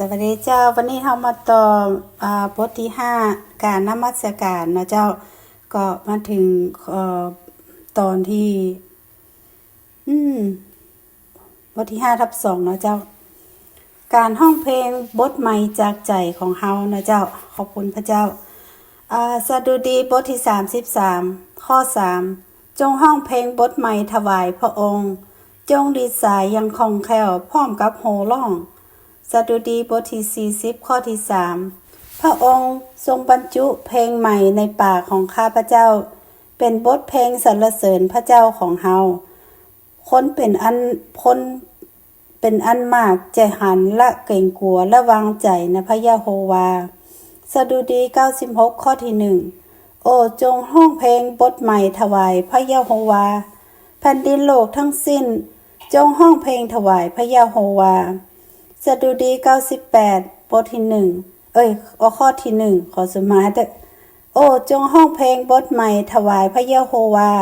สวัสดีเจ้าวันนี้เรามาต่ออบทที่ห้าการนมัสการนะเจ้าก็มาถึงออตอนที่ อืมบทที่ห้าทับสองนะเจ้า การห้องเพลงบทใหม่จากใจของเฮานะเจ้า ขอบคุณพระเจ้าอ่าสดุดีบทที่สามสิบสามข้อสามจงห้องเพลงบทใหม่ถวายพระองค์ จงดีสายยังคล่องแคล่วพร้อมกับโหร้อง สดุดีบทที่ 40 ข้อที่สามพระองค์ทรงบรรจุเพลงใหม่ในปากของข้าพระเจ้า เป็นบทเพลงสรรเสริญพระเจ้าของเฮาคนเป็นอันคนเป็นอันมากใจหันละเกรงกลัวและวางใจในพระยะโฮวา สดุดี 96 ข้อที่หนึ่งโอ้จงห้องเพลงบทใหม่ถวายพระยะโฮวา แผ่นดินโลกทั้งสิ้น จงห้องเพลงถวายพระยะโฮวา สดุดี98บทที่หนึ่งเอ้ยเอาข้อที่หนึ่งขอสมาธิโอ้จงห้องเพลงบทใหม่ถวายพระเยโฮวา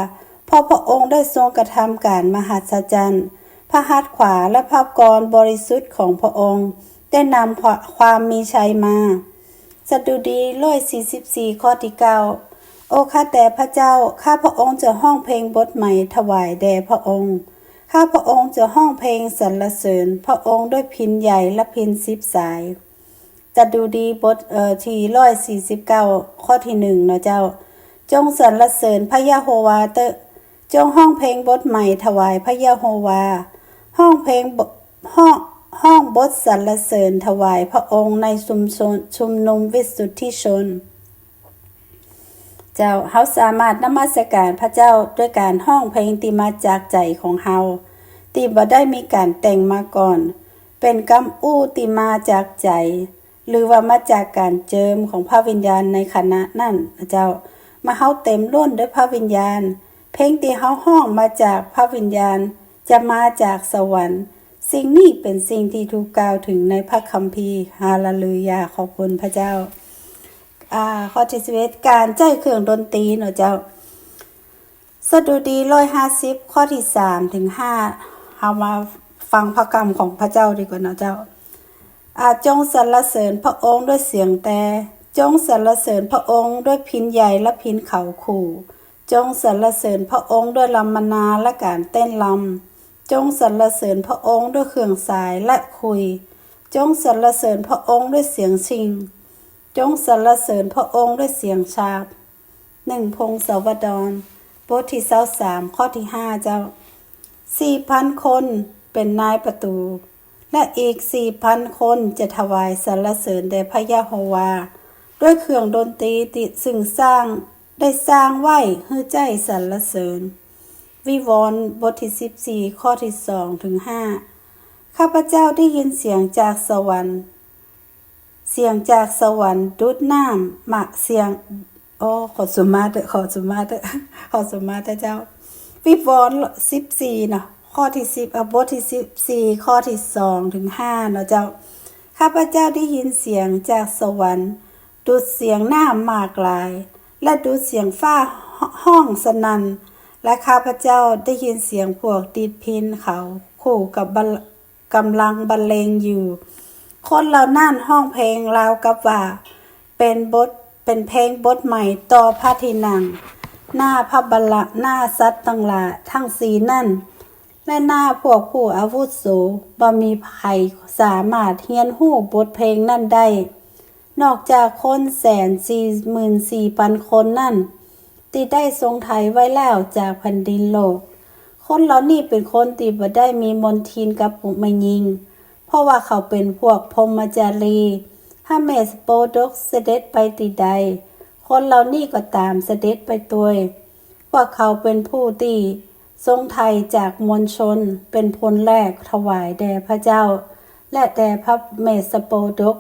เพราะพระองค์ได้ทรงกระทำการมหัศจรรย์พระหัตถ์ขวาและพระกรบริสุทธิ์ของพระองค์ ได้นำความมีชัยมาสดุดีร้อยสี่สิบสี่ข้อที่เก้าโอ้ข้าแต่พระเจ้าข้าพระองค์จะห้องเพลงบทใหม่ถวายแด่พระองค์ ข้าพระองค์จะห้องเพลงสรรเสริญ พระองค์ด้วยพินใหญ่และพินสิบสายจะดูดีบทเอ่อที่ร้อยสี่สิบเก้าข้อที่หนึ่งเนาะเจ้า จงสรรเสริญพระยะโฮวาเตจงห้องเพลงบทใหม่ถวายพระยะโฮวา ห้องเพลงห้องห้องบทสรรเสริญถวายพระองค์ในชุมชนชุมนุมวิสุทธิชน เจ้าเฮาสามารถนมัสการพระเจ้าด้วยการห้องเพลงที่มาจากใจของเฮาที่บ่ได้มีการแต่งมาก่อน เป็นกำอู้ที่มาจากใจ หรือว่ามาจากการเจิมของพระวิญญาณในขณะนั้นพระเจ้า มาเฮาเต็มล้นด้วยพระวิญญาณ เพลงที่เฮาห้องมาจากพระวิญญาณ จะมาจากสวรรค์ สิ่งนี้เป็นสิ่งที่ถูกกล่าวถึงในพระคัมภีร์ฮาเลลูยาขอบคุณพระเจ้า อ่าข้อที่สิบเอ็ดการใจเครื่องดนตรีเนาะเจ้า สดุดีร้อยห้าสิบข้อที่สามถึงห้าเอามาฟังพระกรรมของพระเจ้าดีกว่าเนาะเจ้าอาจงสรรเสริญพระองค์ด้วยเสียงแต่ จงสรรเสริญพระองค์ด้วยพินใหญ่และพินเขาขู่ จงสรรเสริญพระองค์ด้วยลำมนาและการเต้นลำจงสรรเสริญพระองค์ด้วยเครื่องสายและคุย จงสรรเสริญพระองค์ด้วยเสียงชิง จงสรรเสริญพระองค์ด้วยเสียงชาบหนึ่งพงศาวดรบทที่เศร้าสามข้อที่ห้าเจ้าสี่พันคนเป็นนายประตู และอีกสี่พันคนจะถวายสรรเสริญแด่พระยะโฮวา ด้วยเครื่องดนตรีติดซึ่งสร้างได้สร้างไว้ให้ใจสรรเสริญ วิวรณ์บทที่สิบสี่ข้อที่สองถึงห้าข้าพเจ้าได้ยินเสียงจากสวรรค์ เสียงจากสวรรค์ดุดน้ำหมักเสียง โอ้ขอสมมาเถอะขอสมมาเถอะขอสมมาเถอะเจ้าวิวรณ์สิบสี่เนาะข้อที่สิบอบทที่สิบสี่ข้อที่สองถึงห้าเนาะเจ้าข้าพเจ้าได้ยินเสียงจากสวรรค์ดุดเสียงน้ำมากลาย และดุดเสียงฟ้าห้องสนันและข้าพเจ้าได้ยินเสียงพวกดีดพินเขา คู่กับบกำลังบรรเลงอยู่ คนเหล่านั่นห้องเพลงราวกับว่า เป็นบทเป็นเพลงบทใหม่ต่อพระทีนัง หน้าพระบัลละหน้าสัตว์ตั้งหลาทั้งสีนั่น และหน้าพวกผู้อาวุโสบ่มีภัยสามารถเฮียนหู้บทเพลงนั่นได้ นอกจากคนแสนสี่หมื่นสี่พันคนนั่นที่ได้ทรงไทยไว้แล้วจากแผ่นดินโลก คนเหล่านี้เป็นคนที่บ่ได้มีมนทินกับปุมยิง เพราะว่าเขาเป็นพวกพรมจารีถ้าเมสโปดกเสด็จไปติใด คนเหล่านี้ก็ตามเสด็จไปตัวพวกเขาเป็นผู้ที่ทรงไทยจากมวลชนเป็นพลแรกถวายแด่พระเจ้า และแด่พระเมสโปดก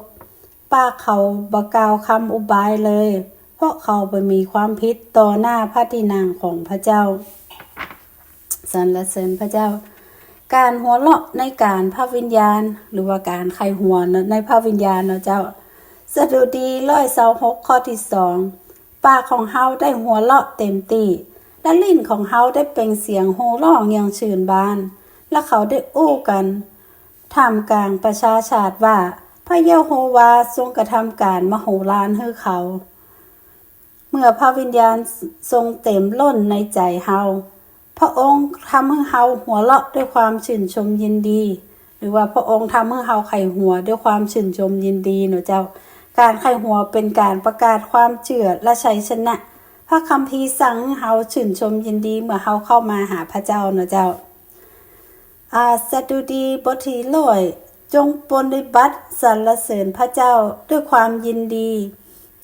ป้าเขาบกาวคำอุบายเลย เพราะเขาไปมีความพิษต่อหน้าพระที่นางของพระเจ้าสรรเสริญพระเจ้า การหัวเราะในการพระวิญญาณ หรือว่าการไขหัวในพระวิญญาณเนาะเจ้าสดุดีร้อยเสาหกข้อที่สองปากของเฮาได้หัวเราะเต็มตีและลิ้นของเฮาได้เป่งเสียงโห่ร้องอย่างชื่นบาน และเขาได้อู้กันท่ามกลางประชาชาติว่า พระเยโฮวาทรงกระทำการมโหฬารให้เขา เมื่อพระวิญญาณทรงเต็มล้นในใจเฮา พระองค์ทำให้เฮาหัวเราะด้วยความชื่นชมยินดี หรือว่าพระองค์ทำให้เฮาไข่หัวด้วยความชื่นชมยินดีเนาะเจ้า การไข่หัวเป็นการประกาศความเชื่อและชัยชนะ พระคัมภีร์สั่งเฮาชื่นชมยินดีเมื่อเฮาเข้ามาหาพระเจ้าเนาะเจ้าอาสดุดีบทที่ร้อยจงปฏิบัติสรรเสริญพระเจ้าด้วยความยินดี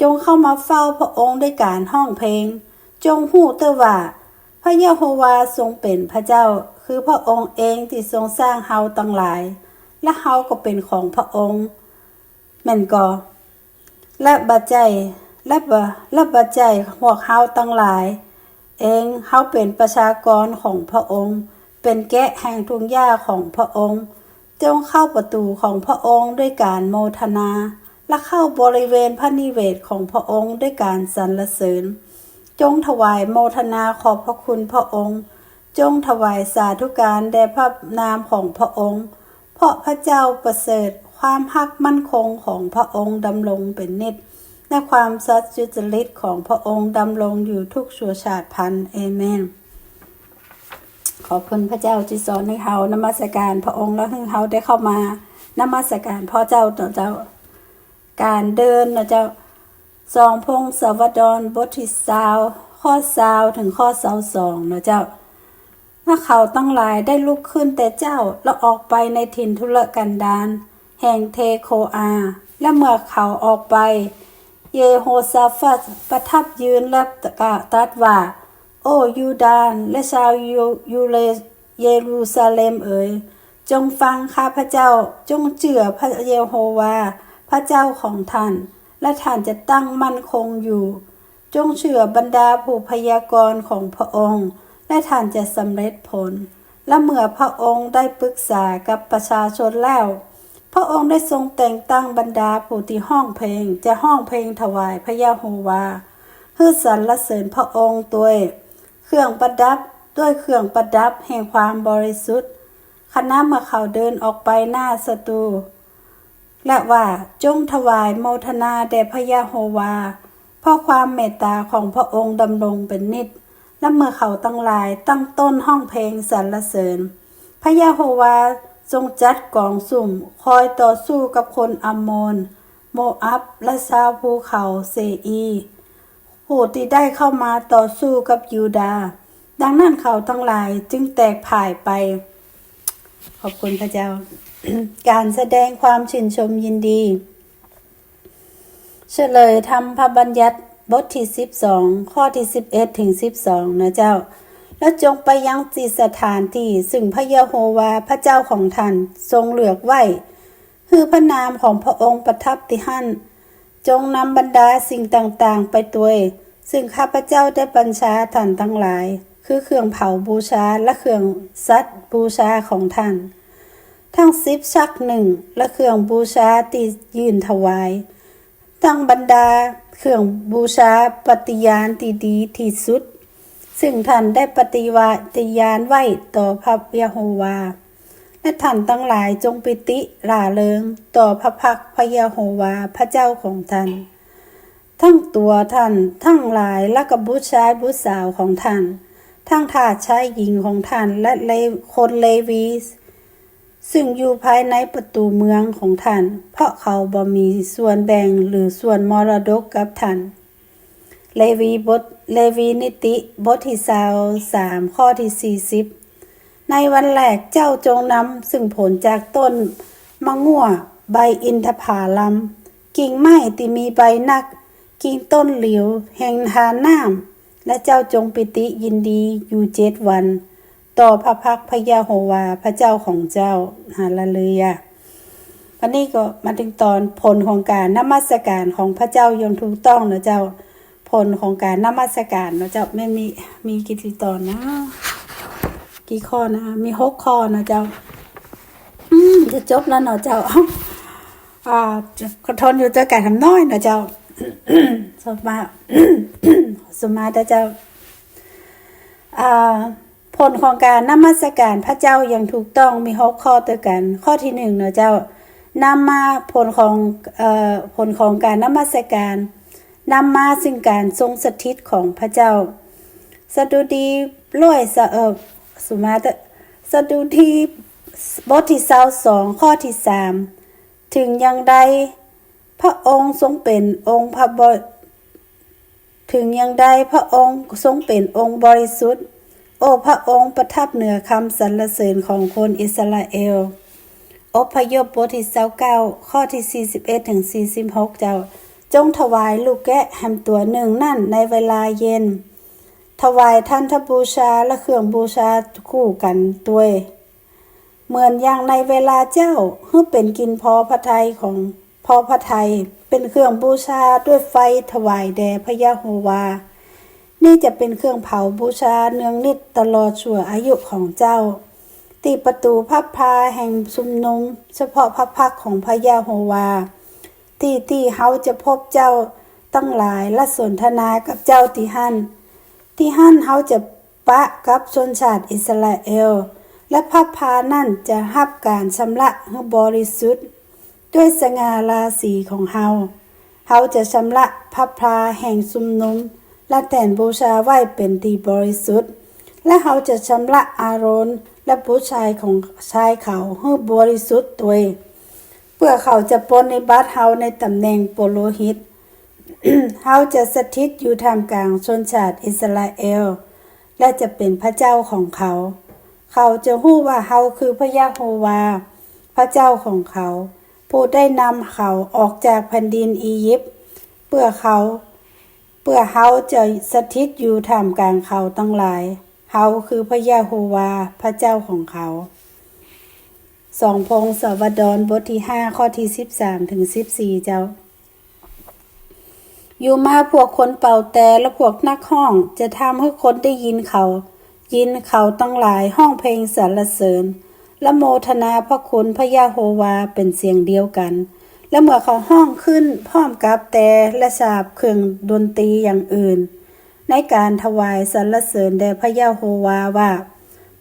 จงเข้ามาเฝ้าพระองค์ด้วยการห้องเพลง จงหู้เตว่า พระเยโฮวาทรงเป็นพระเจ้า คือพระองค์เองที่ทรงสร้างเฮาตั้งหลาย และเฮาก็เป็นของพระองค์แม่นก็และบัจจัยและบะและบัจจัวกเฮาตั้งหลาย เองเฮาเป็นประชากรของพระองค์ เป็นแกะแห่งทุ่งหญ้าของพระองค์จงเข้าประตูของพระองค์ด้วยการโมทนา และเข้าบริเวณพระนิเวศของพระองค์ด้วยการสรรเสริญ จงถวายโมทนาขอบพระคุณพระองค์ จงถวายสาธุการแด่พระนามของพระองค์ เพราะพระเจ้าประเสริฐความฮักมั่นคงของพระองค์ดำรงเป็นนิจและความสัตย์สุจริตของพระองค์ดำรงอยู่ทุกชั่วชาติพันเอเมนขอบคุณพระเจ้าที่สอนให้เขานมัสการพระองค์และให้เขาได้เข้ามานมัสการพ่อเจ้าต่อเจ้า การเดินนะเจ้า สองพงศาวดรบทที่สาว ข้อสาวถึงข้อสาวสองนะเจ้าถ้าเขาตั้งหลายได้ลุกขึ้นแต่เจ้าแล้วออกไปในถิ่นทุรกันดารแห่งเทโคอา และเมื่อเขาออกไป เยโฮซาฟัสประทับยืนและกะตรัสว่า โอ้ยูดานและชาวยูยูเลเยรูซาเล็มเอ๋ยจงฟังข้าพระเจ้าจงเจือพระเยโฮวา พระเจ้าของท่าน และท่านจะตั้งมั่นคงอยู่ จงเชื่อบรรดาผู้พยากรณ์ของพระองค์ และท่านจะสำเร็จผล และเมื่อพระองค์ได้ปรึกษากับประชาชนแล้ว พระองค์ได้ทรงแต่งตั้งบรรดาผู้ที่ห้องเพลง จะห้องเพลงถวายพระยาโฮวาเพื่อสรรเสริญพระองค์ด้วยเครื่องประดับด้วยเครื่องประดับแห่งความบริสุทธิ์คณะเมื่อเขาเดินออกไปหน้าศัตรู และว่าจงถวายโมทนาแด่พระยาโฮวา เพราะความเมตตาของพระองค์ดำรงเป็นนิจ และเมื่อเขาตั้งหลายตั้งต้นห้องเพลงสรรเสริญ พระยาโฮวาทรงจัดกองสุ่ม คอยต่อสู้กับคนอัมโมน โมอับและชาวภูเขาเซอีผู้ที่ได้เข้ามาต่อสู้กับยูดา ดังนั้นเขาทั้งหลายจึงแตกพ่ายไป ขอบคุณพระเจ้า การแสดงความชื่นชมยินดีเฉลยทำพระบัญญัติบทที่สิบสองข้อที่สิบเอ็ดถึงสิบสองนะเจ้า แล้วจงไปยังจิสถานที่ซึ่งพระเยโฮวาพระเจ้าของท่านทรงเหลือกไว้คือพระนามของพระองค์ประทับที่หั่นจงนำบรรดาสิ่งต่างๆไปตัวซึ่งข้าพเจ้าได้บัญชาท่านทั้งหลาย คือเครื่องเผาบูชาและเครื่องซัดบูชาของท่าน ทั้งสิบชักหนึ่งและเครื่องบูชาตียืนถวาย ทั้งบรรดาเครื่องบูชาปฏิญาณที่ดีที่สุด ซึ่งท่านได้ปฏิวาติญาณไว้ต่อพระยะโฮวา และท่านทั้งหลายจงปิติร่าเริงต่อพระพักพระยะโฮวาพระเจ้าของท่าน ทั้งตัวท่านทั้งหลายและกับบุตรชายบุตรสาวของท่าน ทั้งทาสชายหญิงของท่านและเลคนเลวีส ซึ่งอยู่ภายในประตูเมืองของท่าน เพราะเขาบ่มีส่วนแบ่งหรือส่วนมรดกกับท่าน เลวีบทเลวีนิติบทที่สาวสามข้อที่สี่สิบในวันแรกเจ้าจงนำซึ่งผลจากต้นมะง่วใบอินทผาลัมกิ่งไม้ที่มีใบนัก กิ่งต้นเหลียว แห่งทานน้ำและเจ้าจงปิติยินดีอยู่เจ็ดวัน ต่อพระพักพระยาโฮวาพระเจ้าของเจ้าฮาเลลูยาวันนี้ก็มาถึงตอนผลของการนมัสการของพระเจ้ายังถูกต้องนะเจ้าผลของการนมัสการนะเจ้าไม่มีมีกี่ตอนนะ กี่ข้อนะ มีหกข้อนะเจ้าอืมจะจบแล้วเนาะเจ้าอ่าทนอยู่เจ้าการทำน้อยนะเจ้าสมาสมาแต่เจ้าอ่า ลของการนมัสการพระเจ้าอย่างถูกต้องมีหกข้อตัวกัน ข้อที่หนึ่งเนาะเจ้านำมาผลของเอ่อผลของการนมัสการนำมาซึ่งการทรงสถิตของพระเจ้า สดุดีร้อยสเออสุมาตสดุดีบทที่22ข้อที่3ถึงยังใดพระองค์ทรงเป็นองค์พระบถึงยังใดพระองค์ทรงเป็นองค์บริสุทธิ์ โอพระองค์ประทับเหนือคำสรรเสริญของคนอิสราเอล อพยพบทที่29ข้อที่41ถึง46เจ้า จงถวายลูกแกะแฮมตัวหนึ่งนั่นในเวลาเย็น ถวายท่านทบูชาและเครื่องบูชาคู่กันด้วยเหมือนอย่างในเวลาเจ้าเพื่อเป็นกินพอพระทัยของพอพระทัยเป็นเครื่องบูชาด้วยไฟถวายแด่พระยะโฮวา นี่จะเป็นเครื่องเผาบูชาเนืองนิดตลอดชั่วอายุของเจ้า ตีประตูพับพาแห่งชุมนุม เฉพาะพระพักของพระยาโฮวา ที่ที่เฮาจะพบเจ้าตั้งหลายและสนทนากับเจ้าที่หันที่หันเฮาจะปะกับชนชาติอิสราเอล และพับพานั่นจะรับการชำระให้บริสุทธิ์ ด้วยสง่าราศีของเฮาเฮาจะชำระพับพาแห่งชุมนุม และแต่นบูชาไหว้เป็นที่บริสุทธิ์ และเขาจะชำระอารอนและผู้ชายของชายเขาให้บริสุทธิ์ตัวเพื่อเขาจะปนในบัตเฮาในตำแหน่งโปโลหิตเฮาจะสถิตอยู่ท่ามกลางชนชาติอิสราเอล และจะเป็นพระเจ้าของเขา เขาจะหู้ว่าเฮาคือพระยาโฮวา พระเจ้าของเขา ผู้ได้นำเขาออกจากแผ่นดินอียิปต์เพื่อเขา เพื่อเฮาจะสถิตอยู่ท่ามกลางเขาตั้งหลาย เฮาคือพระยาโฮวาพระเจ้าของเขาสองพงศวดรบทที่ห้าข้อที่สิบสามถึงสิบสี่เจ้า อยู่มาพวกคนเป่าแต่และพวกนักห้องจะทำให้คนได้ยินเขา ยินเขาตั้งหลายห้องเพลงสรรเสริญ และโมทนาพระคุณพระยาโฮวาเป็นเสียงเดียวกัน และเมื่อเขาห้องขึ้นพร้อมกับแต่และสาบเครื่องดนตรีอย่างอื่น ในการถวายสรรเสริญแด่พระยาโฮวาว่า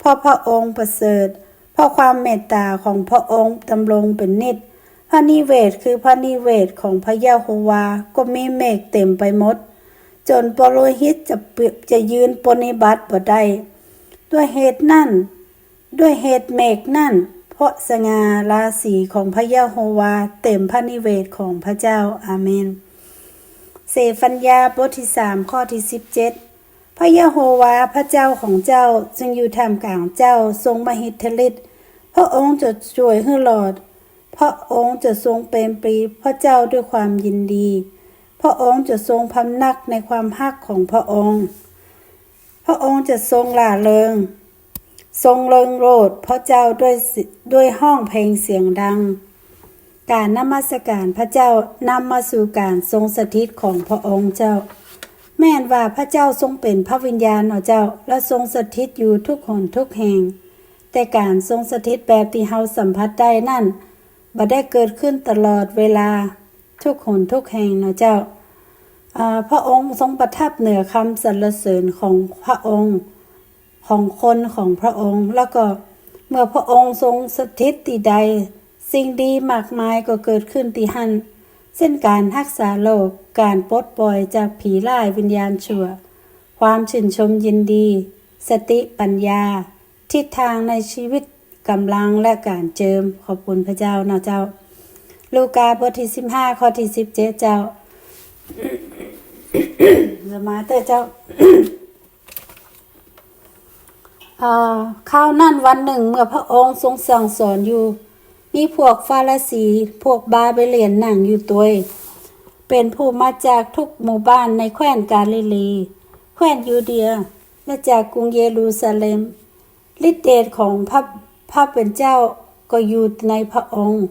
พราะพระองค์ประเสริฐเพราะความเมตตาของพระองค์ดำรงเป็นนิจพระนิเวศคือพระนิเวศของพระยาโฮวาก็มีเมฆเต็มไปหมด จนปโรหิตจะเปรียบจะยืนปนิบัติบ่ได้ด้วยเหตุนั่น ด้วยเหตุเมฆนั่น ราะสง่าราศีของพระยาโฮวา เต็มพระนิเวศของพระเจ้าอาเมน เสฟัญญาบทที่สามข้อที่สิบเจ็ดพระยะโฮวาพระเจ้าของเจ้าจึงอยู่ท่ามกลางเจ้าทรงมหิทธิฤทธิ์พระองค์จะช่วยให้หลอด พระองค์จะทรงเปรมปรีพระเจ้าด้วยความยินดี พระองค์จะทรงพำนักในความฮักของพระองค์ พระองค์จะทรงหล่าเริง ทรงเริงโรดพระเจ้าด้วยด้วยห้องเพลงเสียงดัง การนมัสการพระเจ้านำมาสู่การทรงสถิตของพระองค์เจ้า แม่นว่าพระเจ้าทรงเป็นพระวิญญาณเนาะเจ้า และทรงสถิตอยู่ทุกหนทุกแห่ง แต่การทรงสถิตแบบที่เฮาสัมผัสได้นั่นบ่ได้เกิดขึ้นตลอดเวลาทุกหนทุกแห่งเนาะเจ้าพระองค์ทรงประทับเหนือคำสรรเสริญของพระองค์ ของคนของพระองค์ แล้วก็เมื่อพระองค์ทรงสถิตที่ใด สิ่งดีมากมายก็เกิดขึ้นที่หันเช่นการรักษาโรคการปลดปล่อยจากผีร้ายวิญญาณชั่ว ความชื่นชมยินดี สติปัญญา ทิศทางในชีวิตกำลังและการเจิมขอบคุณพระเจ้าเนาะเจ้า ลูกาบทที่สิบห้าข้อที่สิบเจ็ดเจ้าสมาเตอร์เจ้า ข้าวนั่นวันหนึ่งเมื่อพระองค์ทรงสั่งสอนอยู่ มีพวกฟาริสีพวกบาเบเลียนนั่งอยู่ตัวเองเป็นผู้มาจากทุกหมู่บ้านในแคว้นกาลิลี แคว้นยูเดีย และจากกรุงเยรูซาเล็มฤทธิเดชของพระพระเป็นเจ้าก็อยู่ในพระองค์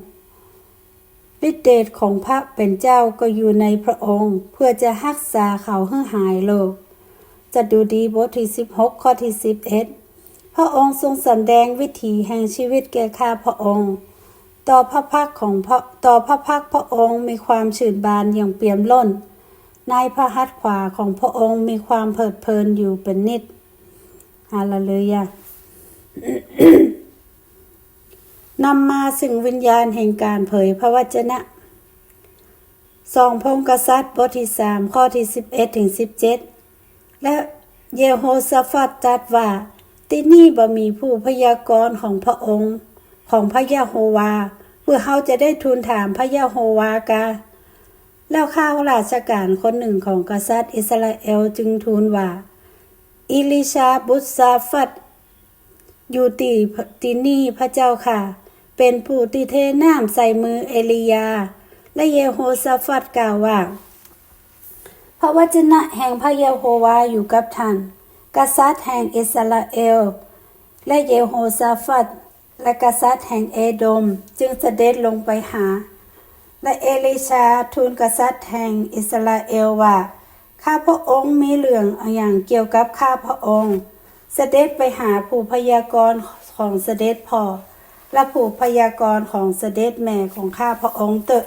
ฤทธิเดชของพระเป็นเจ้าก็อยู่ในพระองค์ เพื่อจะรักษาเขาให้หายโรคจะดูดีบทที่16 ข้อที่11 พระองค์ทรงสำแดงวิถีแห่งชีวิตแก่ข้าพระองค์ ต่อพระพักของพระต่อพระพักพระองค์มีความชื่นบานอย่างเปี่ยมล้น ในพระหัตถ์ขวาของพระองค์มีความเพลิดเพลินอยู่เป็นนิดฮาเลลูยานำมาซึ่งวิญญาณแห่งการเผยพระวจนะสองพงกษัตริย์บทที่สามข้อที่สิบเอ็ดถึงสิบเจ็ดและเยโฮสาฟัดตรัสว่า ที่นี่บ่มีผู้พยากรณ์ของพระองค์ ของพระยาโฮวา เพื่อเขาจะได้ทูลถามพระยาโฮวากาแล้วข้าวราชการคนหนึ่งของกษัตริย์อิสราเอลจึงทูลว่า อิลิชาบุตรซาฟัดอยู่ตีที่นี่พระเจ้าค่ะ เป็นผู้ที่เทน้ำใส่มือเอลียา และเยโฮสาฟัดกล่าวว่า พระวจนะแห่งพระเยโฮวาอยู่กับท่าน กษัตริย์แห่งอิสราเอล และเยโฮสาฟัดและกษัตริย์แห่งเอโดมจึงเสด็จลงไปหา และเอลิชาทูลกษัตริย์แห่งอิสราเอลว่า ข้าพระองค์มีเรื่องอย่างเกี่ยวกับข้าพระองค์ เสด็จไปหาผู้พยากรณ์ของเสด็จพ่อและผู้พยากรณ์ของเสด็จแม่ของข้าพระองค์เตอะ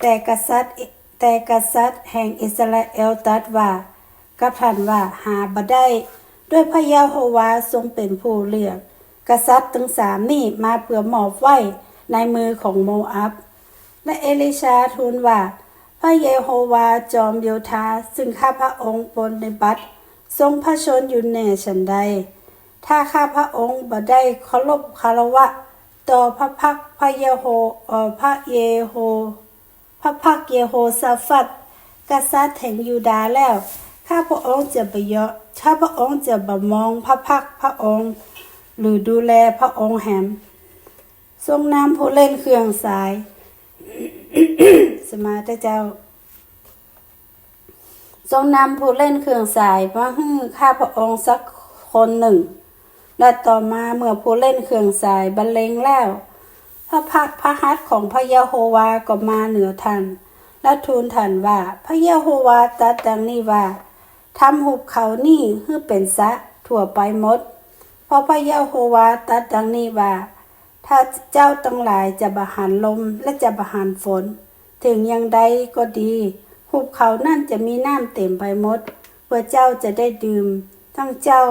แต่กษัตริย์แต่กษัตริย์แห่งอิสราเอลตรัสว่า กับท่านว่าหาบ่ได้ ด้วยพระยาโฮวาทรงเป็นผู้เลือก กษัตริย์ทั้งสามนี่มาเพื่อหมอบไว้ในมือของโมอับ และเอลิชาทูลว่า พระเยโฮวาจอมโยธาซึ่งข้าพระองค์ปนในบัตรทรงพระชนอยู่แน่ฉันใด ถ้าข้าพระองค์บ่ได้เคารพคารวะ ต่อพระพักพระเยโฮเออพระเยโฮพระพักเยโฮสาฟัดกษัตริย์แห่งยูดาแล้ว ข้าพระองค์จะไปเยาะข้าพระองค์จะบมองพระพักพระองค์ หรือดูแลพระองค์แหม ทรงนำผู้เล่นเครื่องสาย สมาธิเจ้า ทรงนำผู้เล่นเครื่องสายมาให้ข้าพระองค์สักคนหนึ่ง และต่อมาเมื่อผู้เล่นเครื่องสายบรรเลงแล้ว พระพักพระหัตของพระยะโฮวาก็มาเหนือท่านและทูลท่านว่า พระยะโฮวาตรัสดังนี้ว่า ทำหุบเขานี่ให้เป็นสะทั่วไปหมด เพราะพระยะโฮวาตรัสดังนี้ว่า ถ้าเจ้าทั้งหลายจะบหารลมและจะบหารฝน ถึงย่างใดก็ดี หุบเขานั่นจะมีน้ำเต็มไปหมด เพื่อเจ้าจะได้ดื่ม ทั้งเจ้า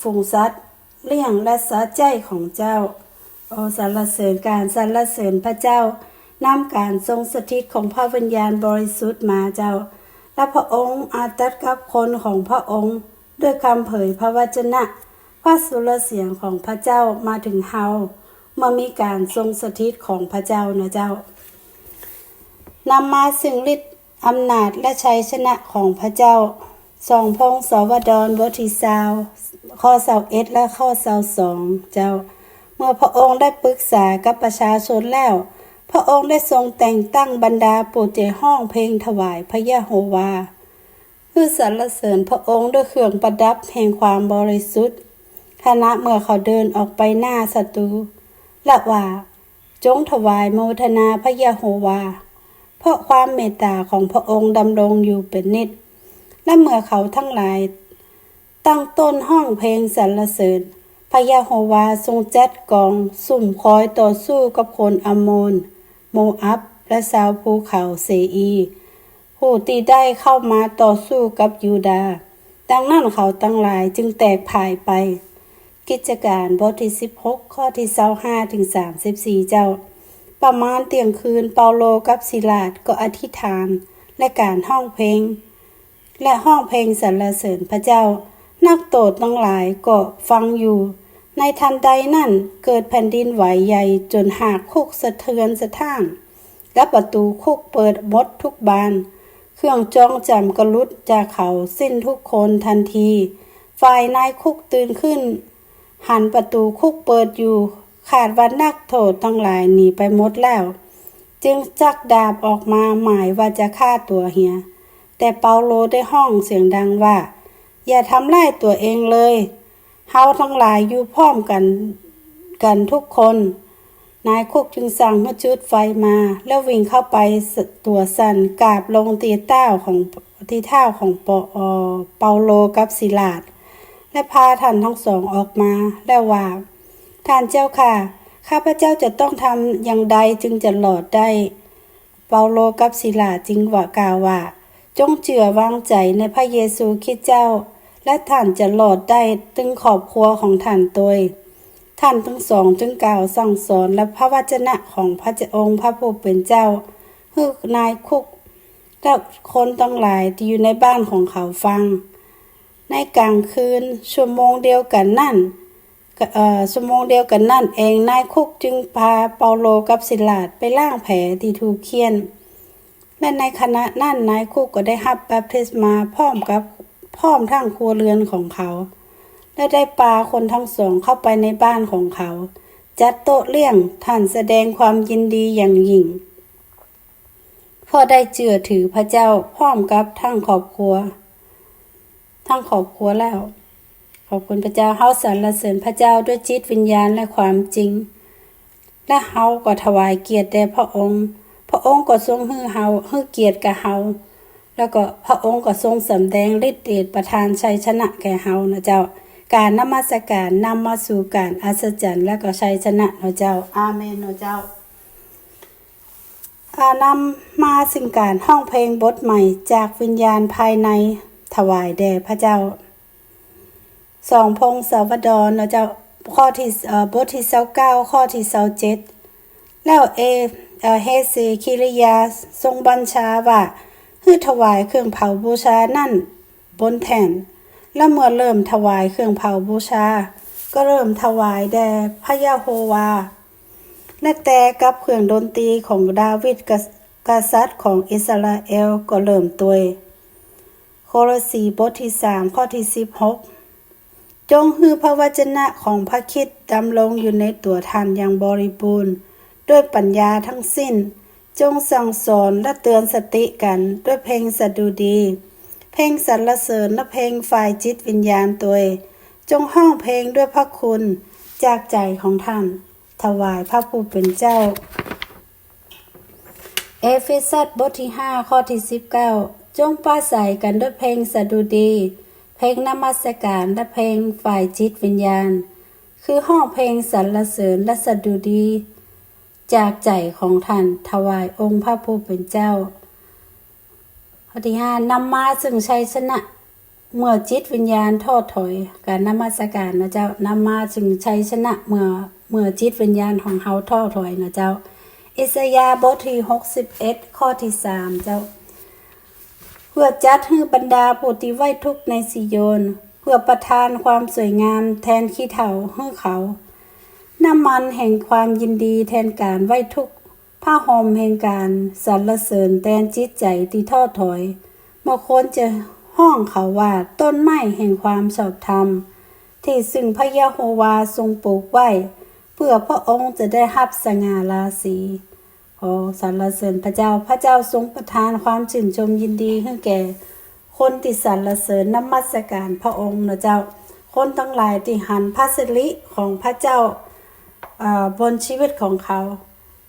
ฝูงสัตว์เลี้ยงและสาใจของเจ้า โอสรรเสริญการสรรเสริญพระเจ้านำการทรงสถิตของพระวิญญาณบริสุทธิ์มาเจ้า และพระองค์อาตัดกับคนของพระองค์ด้วยคำเผยพระวจนะพระสุรเสียงของพระเจ้ามาถึงเฮาเมื่อมีการทรงสถิตของพระเจ้านะเจ้านำมาซึ่งฤทธิ์อำนาจและชัยชนะของพระเจ้าสองพงศวดรบทที่สาวข้อสาวเอ็ดและข้อสาวสองเจ้า เมื่อพระองค์ได้ปรึกษากับประชาชนแล้ว ระองค์ได้ทรงแต่งตั้งบรรดาปูเจห้องเพลงถวายพระยะโฮวาเพื่อสรรเสริญพระองค์ด้วยเครื่องประดับแห่งความบริสุทธิ์คณะเมื่อเขาเดินออกไปหน้าศัตรูและว่าจงถวายโมทนาพระยะโฮวา เพราะความเมตตาของพระองค์ดำรงอยู่เป็นนิจและเมื่อเขาทั้งหลาย ตั้งต้นห้องเพลงสรรเสริญพระยะโฮวาทรงจัดกอง สุ่มคอยต่อสู้กับคนอมโมน โมอับและสาวภูเขาเซอี ผู้ที่ได้เข้ามาต่อสู้กับยูดา ดังนั้นเขาตั้งหลายจึงแตกพ่ายไป กิจการบทที่ 16 ข้อที่25ถึง34 เจ้า ประมาณเที่ยงคืนเปาโลกับศิลาดก็อธิษฐานและการห้องเพลง และห้องเพลงสรรเสริญพระเจ้า นักโตดทั้งหลายก็ฟังอยู่ ในทันใดนั่นเกิดแผ่นดินไหวใหญ่จนหากคุกสะเทือนสะท้านและประตูคุกเปิดหมดทุกบาน เครื่องจองจำกระลุดจากเขาสิ้นทุกคนทันที ฝ่ายนายคุกตื่นขึ้น หันประตูคุกเปิดอยู่ ขาดวันนักโทษทั้งหลายหนีไปหมดแล้ว จึงจักดาบออกมาหมายว่าจะฆ่าตัวเฮีย แต่เปาโลได้ห้องเสียงดังว่า อย่าทำร้ายตัวเองเลย เฮาทั้งหลายอยู่พร้อมกันกันทุกคน นายคุกจึงสั่งให้จุดไฟมา แล้ววิ่งเข้าไปตัวสั่นกาบลงตีเต้าของทีเท้าของปอเปาโลกับศิลาดและพาท่านทั้งสองออกมาแล้วว่าท่านเจ้าค่ะ ข้าพเจ้าจะต้องทำอย่างใดจึงจะหลอดได้ เปาโลกับศิลาจึงว่ากล่าวว่า จงเจือวางใจในพระเยซูคริสต์เจ้า และท่านจะหลอดได้ตึงขอบครัวของท่านตัวท่านทั้งสองจึงกล่าวสั่งสอนและพระวจนะของพระเจ้าองค์พระผู้เป็นเจ้าให้นายคุกและคนตั้งหลายที่อยู่ในบ้านของเขาฟัง ในกลางคืนชั่วโมงเดียวกันนั่นชั่วโมงเดียวกันนั่นเองนายคุกจึงพาเปาโลกับศิลาดไปล่างแผลที่ถูกเคียน และในขณะนั้นนายคุกก็ได้รับแบปติศมาพร้อมกับ พร้อมทั้งครัวเรือนของเขา และได้ปาคนทั้งสองเข้าไปในบ้านของเขา จัดโต๊ะเลี้ยงท่านแสดงความยินดีอย่างยิ่งพราะได้เจือถือพระเจ้าพร้อมกับทั้งครอบครัว ทั้งครอบครัวแล้ว ขอบคุณพระเจ้าเฮาสรรเสริญพระเจ้าด้วยจิตวิญญาณและความจริง และเฮาก็ถวายเกียรติแด่พระองค์ พระองค์ก็ทรงฮือเฮาฮือเกียรติกับเฮา แล้วก็พระองค์ก็ทรงสำแดงฤทธิ์เดชประทานชัยชนะแก่เฮานะเจ้า การนมัสการนำมาสู่การอัศจรรย์และก็ชัยชนะนะเจ้า อาเมนนะเจ้าอานำมาสิ่งการห้องเพลงบทใหม่จากวิญญาณภายในถวายแด่พระเจ้าสองพงศาวดรนะเจ้าข้อที่เอ่อบทที่เศเก้าข้อที่เศเจ็ดแล้วเอเอ่อเฮเซคิริยาทรงบัญชาว่า ให้ถวายเครื่องเผาบูชานั่น บนแท่นและเมื่อเริ่มถวายเครื่องเผาบูชา ก็เริ่มถวายแด่พระยาโฮวา และแต่กับเครื่องดนตรีของดาวิดกษัตริย์ของอิสราเอลก็เริ่มตัวโคโลสีบทที่สามข้อที่สิบหกจงฮือพระวจนะของพระคิดดำลงอยู่ในตัวท่านอย่างบริบูรณ์ ด้วยปัญญาทั้งสิ้น จงสั่งสอนและเตือนสติกันด้วยเพลงสดุดี เพลงสรรเสริญและเพลงฝ่ายจิตวิญญาณตัวเองจงห้องเพลงด้วยพระคุณจากใจของท่าน ถวายพระผู้เป็นเจ้า เอเฟซัสบทที่ห้าข้อที่สิบเก้าจงปราศัยกันด้วยเพลงสดุดี เพลงนมัสการและเพลงฝ่ายจิตวิญญาณ คือห้องเพลงสรรเสริญและสดุดี จากใจของท่านถวายองค์พระผู้เป็นเจ้าข้อที่ห้านำมาซึ่งชัยชนะ เมื่อจิตวิญญาณทอดถอย การนมัสการนะเจ้านำมาซึ่งชัยชนะเมื่อเมื่อจิตวิญญาณของเฮาทอดถอยนะเจ้า อิสยาบทที่61ข้อที่สามเจ้า เพื่อจัดให้บรรดาผู้ที่ไว้ทุกข์ในสิโยน เพื่อประทานความสวยงามแทนขี้เถาให้เขา น้ำมันแห่งความยินดีแทนการไว้ทุกผ้าห่มแห่งการสรรเสริญแทนจิตใจที่ทอถอยเมื่อคนจะห้องเขาว่าต้นไม้แห่งความชอบธรรม ที่ซึ่งพระยะโฮวาทรงปลูกไว้ เพื่อพระองค์จะได้รับสง่าราศีขอสรรเสริญพระเจ้าพระเจ้าทรงประทานความชื่นชมยินดีให้แก่ คนที่สรรเสริญน้ำมัสการพระองค์นะเจ้า คนทั้งหลายที่หันพระสิริของพระเจ้า บนชีวิตของเขา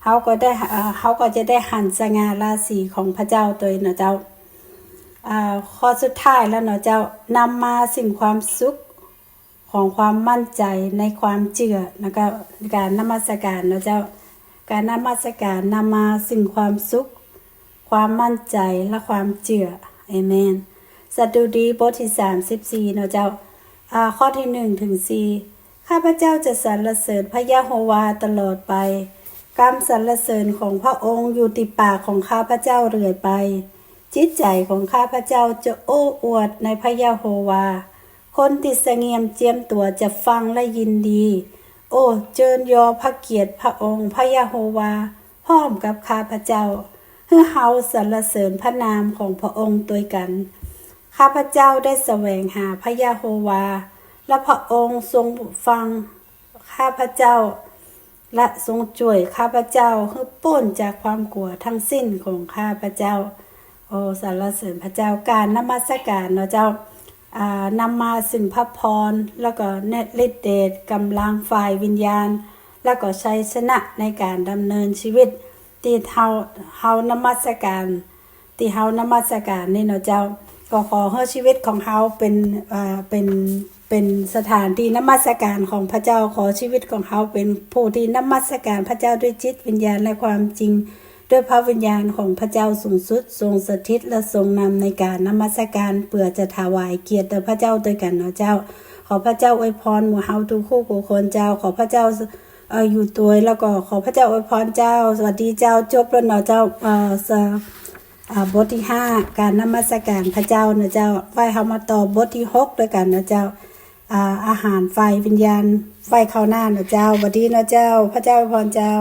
เขาก็ได้เขาก็จะได้หันสง่าราศีของพระเจ้าตัวเองนะเจ้าข้อสุดท้ายแล้วเนาะเจ้านำมาสิ่งความสุขของความมั่นใจในความเชื่อแล้วก็การนมัสการเนาะเจ้าการนมัสการนำมาสิ่งความสุข ความมั่นใจและความเชื่อเอเมนสดุดีบทที่สามสิบสี่เนาะเจ้าอ่าข้อที่หนึ่งถึงสี่ ข้าพเจ้าจะสรรเสริญพระยะโฮวาตลอดไปกรรมสรรเสริญของพระองค์อยู่ติดปากของข้าพเจ้าเรื่อยไป จิตใจของข้าพเจ้าจะโอ้อวดในพระยาโฮวา คนติดเสงียมเจียมตัวจะฟังและยินดี โอ้เจิญยอพระเกียรติพระองค์พระยาโฮวาพร้อมกับข้าพเจ้าเพื่อเฮาสรรเสริญพระนามของพระองค์ตัวกัน ข้าพเจ้าได้แสวงหาพระยาโฮวา และพระองค์ทรงฟังข้าพเจ้า และทรงช่วยข้าพเจ้าให้พ้นจากความกลัวทั้งสิ้นของข้าพเจ้า โอ้สรรเสริญพระเจ้าการนมัสการเนาะเจ้านำมาซึ่งพระพร แล้วก็เนตรฤทธิเดชกำลังฝ่ายวิญญาณ แล้วก็ชัยชนะในการดำเนินชีวิตที่เฮาเฮานมัสการที่เฮานมัสการนี่เนาะเจ้าก็ขอให้ชีวิตของเฮาเป็นอ่าเป็น เป็นสถานที่นมัสการของพระเจ้าขอชีวิตของเขาเป็นผู้ที่นมัสการพระเจ้าด้วยจิตวิญญาณและความจริง ด้วยพระวิญญาณของพระเจ้าสูงสุด ทรงสถิตและทรงนำในการนมัสการเปื่อจะถวายเกียรติพระเจ้าด้วยกันเนาะเจ้า ขอพระเจ้าอวยพรหมู่เฮาทุกคู่กุคนเจ้า ขอพระเจ้าเอออยู่ตัวแล้วก็ขอพระเจ้าอวยพรเจ้า สวัสดีเจ้าจบแล้วเนาะเจ้าเอ่อบทที่ห้าการนมัสการพระเจ้านะเจ้าไว้เฮามาต่อบทที่6ด้วยกันนะเจ้า อาหารไฟวิญญาณ ไฟเข้าหน้าเนาะเจ้าบัดดี้นาะเจ้า พระเจ้าพรเจ้า